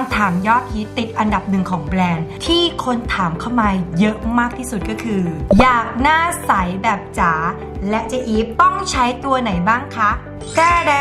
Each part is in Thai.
ำถามยอดฮิตติดอันดับหนึ่งของแบรนด์ ที่คนถามเข้ามาเยอะมากที่สุดก็คือ อยากหน้าใสแบบจ๋าและเจอีฟต้องใช้ตัวไหนบ้างคะแก้แด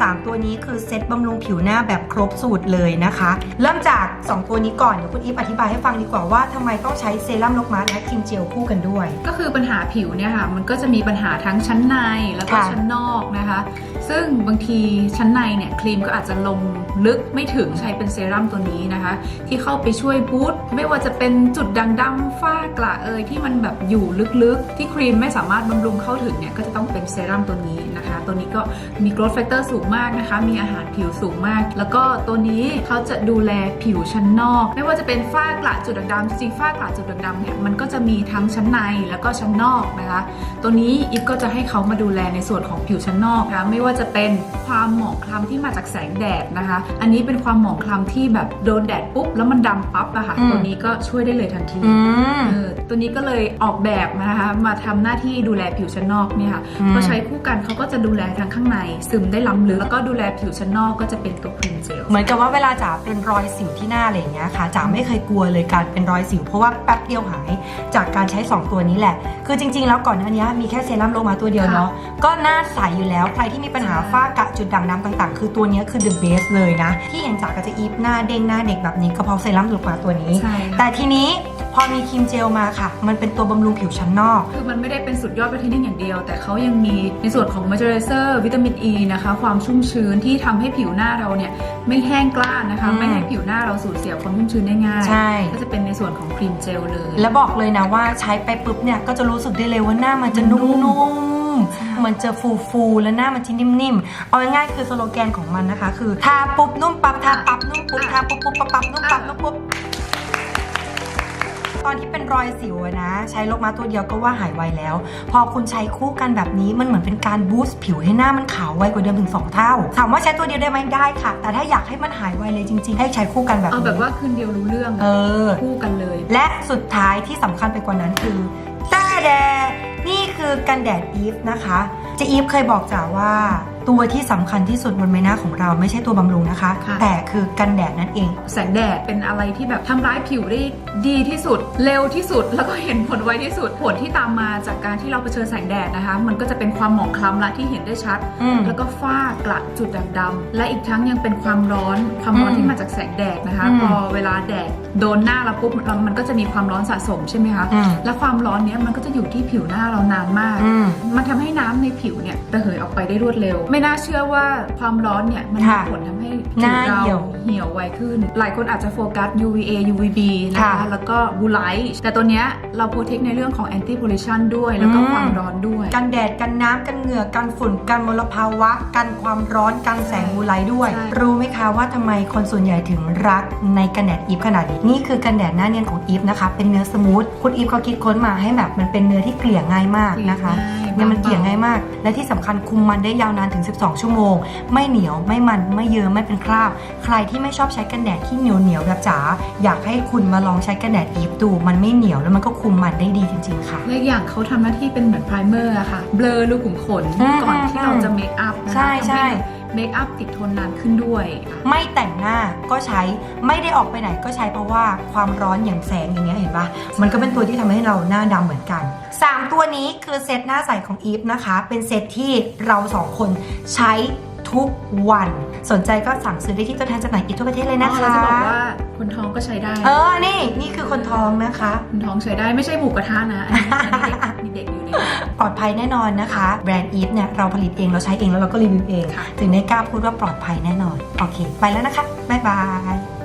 สามตัวนี้คือเซตบำรุงผิวหน้าแบบครบสูตรเลยนะคะ เริ่มจาก 2 ตัวนี้ก่อน เดี๋ยวคุณอีฟอธิบายให้ฟังดีกว่าว่าทำไมต้องใช้เซรั่มลกมาและครีมเจลคู่กันด้วย ก็คือปัญหาผิวเนี่ยค่ะ มันก็จะมีปัญหาทั้งชั้นในแล้วก็ค่ะ ชั้นนอกนะคะ ซึ่งบางทีชั้นในเนี่ยครีมก็อาจจะลงลึกไม่ถึงใช้เป็นเซรั่มตัวนี้นะคะ ที่เข้าไปช่วยบูตไม่ว่าจะเป็นจุดด่างดำฝ้ากระเอยที่มันแบบอยู่ลึกๆ ที่ครีมไม่สามารถบำรุงเข้าถึงเนี่ยก็จะต้องเป็นเซรั่มตัวนี้นะคะ ตัวนี้ก็มี growth factor สูงมากนะคะ มีอาหารผิวสูงมาก แล้วก็ตัวนี้เขาจะดูแลผิวชั้นนอก ไม่ว่าจะเป็นฝ้ากระจุดด่างดำจริงฝ้ากระจุดด่างดำเนี่ยมันก็จะมีทั้งชั้นในแล้วก็ชั้นนอกนะคะ ตัวนี้อีฟก็จะให้เขามาดูแลในส่วนของผิวชั้นนอกนะคะไม่ว่าจะเป็นความหมองคล้ำที่มาจากแสงแดดนะคะ อันนี้เป็นความหมองคล้ำที่แบบโดนแดดปุ๊บแล้วมันดำปั๊บอะค่ะอืม ตัวนี้ก็ช่วยได้เลยทันทีอืม เออตัวนี้ก็เลยออกแบบนะคะมาทำหน้าที่ดูแลผิวชั้นนอกเนี่ยค่ะอืม พอใช้คู่กันเขาก็จะดูแลทั้งข้างใน ซึมได้ล้ำลึกแล้วก็ดูแลผิวชั้นนอกก็จะเป็นตัวครีมเจล เหมือนกับว่าเวลาจ๋าเป็นรอยสิวที่หน้าอะไรอย่างเงี้ยค่ะจ๋าไม่เคยกลัวเลยการเป็นรอยสิว เพราะว่าแป๊บเดียวหายจากการใช้ 2 ตัวนี้แหละ คือจริง ๆ แล้วก่อนหน้านี้มีแค่เซรั่มโลมาตัวเดียวเนาะก็หน้าใสอยู่แล้วใครที่มีปัญหาฝ้ากระจุดด่างดำต่างๆ คือตัวเนี้ยคือ the best เลยนะ ที่เห็นจ๋าก็จะอีฟหน้าเด้งหน้าเด็กแบบนี้ก็เพราะเซรั่มโลมาตัวนี้ใช่แต่ค่ะทีนี้พอมีครีมเจลมาค่ะ มันเป็นตัวบำรุงผิวชั้นนอก คือมันไม่ได้เป็นสุดยอดวิตามินอย่างเดียว แต่เขายังมีในส่วนของ moisturizer วิตามินอ e ีนะคะ ความชุ่มชื้นที่ทำให้ผิวหน้าเราเนี่ย ไม่แห้งกล้านนะคะอืมไม่ให้ผิวหน้าเราสูญเสียความชุ่มชื้นได้ง่าย ใช่ ก็จะเป็นในส่วนของครีมเจลเลย แล้วบอกเลยนะว่าใช้ไปปุ๊บเนี่ยก็จะรู้สึกได้เลยว่าหน้ามันจะนุ่มๆ มันจะฟูฟูๆแล้วหน้ามันจะนิ่มๆ เอาง่ายๆคือสโลแกนของมันนะคะ คือทาปุ๊บนุ่มปั๊บทาปั๊บนุ่มปุ๊บทาปุ๊บปุ๊บปั๊บปั๊บนุ่มปั๊บนุ่มปุ๊บตอนที่เป็นรอยสิวอะนะ ใช้โลกมาตัวเดียวก็ว่าหายไวแล้ว พอคุณใช้คู่กันแบบนี้มันเหมือนเป็นการบูสต์ผิวให้หน้ามันขาวไวกว่าเดิมถึง 2 เท่า ถามว่าใช้ตัวเดียวได้ไหมได้ค่ะ แต่ถ้าอยากให้มันหายไวเลยจริง ๆ ให้ใช้คู่กันแบบเอานี้แบบว่าคืนเดียวรู้เรื่องเออคู่กันเลย และสุดท้ายที่สำคัญไปกว่านั้นคือต้าแด นี่คือกันแดดอีฟนะคะเจอีฟเคยบอกจ๋าว่า ตัวที่สำคัญที่สุดบนใบหน้าของเราไม่ใช่ตัวบำรุงนะคะ ค่ะ แต่คือกันแดดนั่นเอง แสงแดดเป็นอะไรที่แบบทำร้ายผิวได้ดีที่สุด เร็วที่สุดแล้วก็เห็นผลไวที่สุด ผลที่ตามมาจากการที่เราเผชิญแสงแดดนะคะ มันก็จะเป็นความหมองคล้ำละที่เห็นได้ชัด อืม แล้วก็ฝ้ากระจุดด่างดำและอีกทั้งยังเป็นความร้อนความร้อนอืมที่มาจากแสงแดดนะคะ อืม พอเวลาแดดโดนหน้าเราปุ๊บเรามันก็จะมีความร้อนสะสมใช่ไหมคะ อืมและความร้อนเนี้ยมันก็จะอยู่ที่ผิวหน้าเรานานมาก อืม มันทำให้น้ำในผิวเนี่ยระเหยออกไปได้รวดเร็ว ไม่น่าเชื่อว่าความร้อนเนี่ยมันมีค่ะผลทำให้หผิวน้าเราเหี่ยวเหี่ยวไวขึ้น หลายคนอาจจะโฟกัส UVA UVB นะค่ะคะแล้วก็บูไลท์แต่ตัวเนี้ยเราโปรเทคในเรื่องของ anti pollution ด้วย แล้วก็อืม ความร้อนด้วย กันแดดกันน้ำกันเหงื่อกันฝุ่นกันมลภาวะ กันความร้อนกันแสงบูไลด้วย ใช่ รู้ไหมคะว่าทำไมคนส่วนใหญ่ถึงรักในกันแดดอีฟขนาดนี้นี่คือกันแดดหน้าเนียนของอีฟนะคะ เป็นเนื้อสมูทคุณอีฟเขาคิดค้นมาให้แบบมันเป็นเนื้อที่เกลี่ยง่ายมากนะคะ เนี่ยมันเกลี่ยง่ายมาก และที่สำคัญคุมมันได้ยาวนานถึง 12 ชั่วโมง ไม่เหนียวไม่มันไม่เยิ้มไม่เป็นคราบ ใครที่ไม่ชอบใช้กันแดดที่เหนียวเหนียวๆแบบจ๋าอยากให้คุณมาลองใช้กันแดดอีฟดูมันไม่เหนียวแล้วมันก็คุมมันได้ดีจริง ๆ ค่ะและอีกอย่างเขาทำหน้าที่เป็นเหมือนไพรเมอร์อะค่ะเบลอรูขุมขนอืมก่อนที่เราจะเมคอัพนะคะใช่ใช่ เมคอัพติดทนนานขึ้นด้วย ไม่แต่งหน้าก็ใช้ไม่ได้ออกไปไหนก็ใช้เพราะว่าความร้อนอย่างแสงอย่างเงี้ยเห็นปะมันก็เป็นตัวที่ทำให้เราหน้าดำเหมือนกัน 3 ตัวนี้คือเซตหน้าใสของอีฟนะคะ เป็นเซตที่เราสองคนใช้ทุกวัน สนใจก็สั่งซื้อได้ที่ตัวแทนจำหน่ายอีฟทั่วประเทศเลยนะอ๋อคะเราจะบอกว่า คนท้องก็ใช้ได้ เออ นี่ นี่คือคนท้องนะคะ คนท้องใช้ได้ไม่ใช่หมูกระทะนะ อันนี้อันนี้เด็กมีเด็กอยู่ในนั้นปลอดภัยแน่นอนนะคะ แบรนด์อีฟเนี่ยเราผลิตเองเราใช้เองแล้วเราก็รีวิวเองค่ะถึงได้กล้าพูดว่าปลอดภัยแน่นอน โอเค ไปแล้วนะคะ บ๊ายบาย